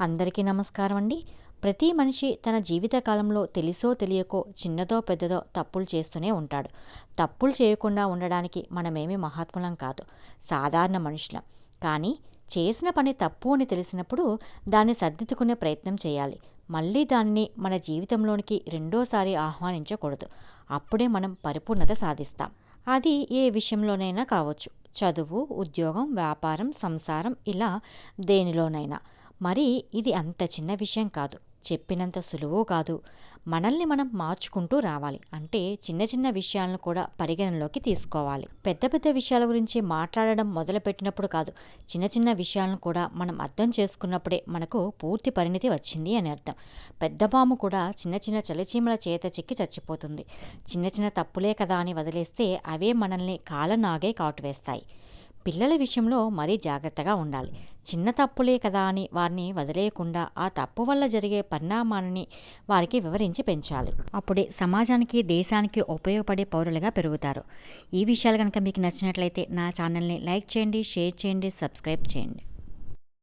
అందరికీ నమస్కారం అండి. ప్రతి మనిషి తన జీవితకాలంలో తెలిసో తెలియకో చిన్నదో పెద్దదో తప్పులు చేస్తూనే ఉంటాడు. తప్పులు చేయకుండా ఉండడానికి మనమేమి మహాత్ములం కాదు. సాధారణ మనుషులం. కానీ చేసిన పని తప్పు అని తెలిసినప్పుడు దాన్ని సర్దిద్దుకునే ప్రయత్నం చేయాలి. మళ్ళీ దానిని మన జీవితంలోనికి రెండోసారి ఆహ్వానించకూడదు. అప్పుడే మనం పరిపూర్ణత సాధిస్తాం. అది ఏ విషయంలోనైనా కావచ్చు. చదువు ఉద్యోగం వ్యాపారం సంసారం ఇలా దేనిలోనైనా. మరి ఇది అంత చిన్న విషయం కాదు. చెప్పినంత సులువు కాదు. మనల్ని మనం మార్చుకుంటూ రావాలి. అంటే చిన్న చిన్న విషయాలను కూడా పరిగణనలోకి తీసుకోవాలి. పెద్ద పెద్ద విషయాల గురించి మాట్లాడడం మొదలుపెట్టినప్పుడు కాదు. చిన్న చిన్న విషయాలను కూడా మనం అర్థం చేసుకున్నప్పుడే మనకు పూర్తి పరిణితి వచ్చింది అని అర్థం. పెద్ద పాము కూడా చిన్న చిన్న చలిచీమల చేత చిక్కి చచ్చిపోతుంది. చిన్న చిన్న తప్పులే కదా అని వదిలేస్తే అవే మనల్ని కాలనాగే కాటువేస్తాయి. పిల్లల విషయంలో మరీ జాగ్రత్తగా ఉండాలి. చిన్న తప్పులే కదా అని వారిని వదిలేయకుండా ఆ తప్పు వల్ల జరిగే పరిణామాన్ని వారికి వివరించి పెంచాలి. అప్పుడే సమాజానికి దేశానికి ఉపయోగపడే పౌరులుగా పెరుగుతారు. ఈ విషయాలు కనుక మీకు నచ్చినట్లయితే నా ఛానల్ని లైక్ చేయండి షేర్ చేయండి సబ్స్క్రైబ్ చేయండి.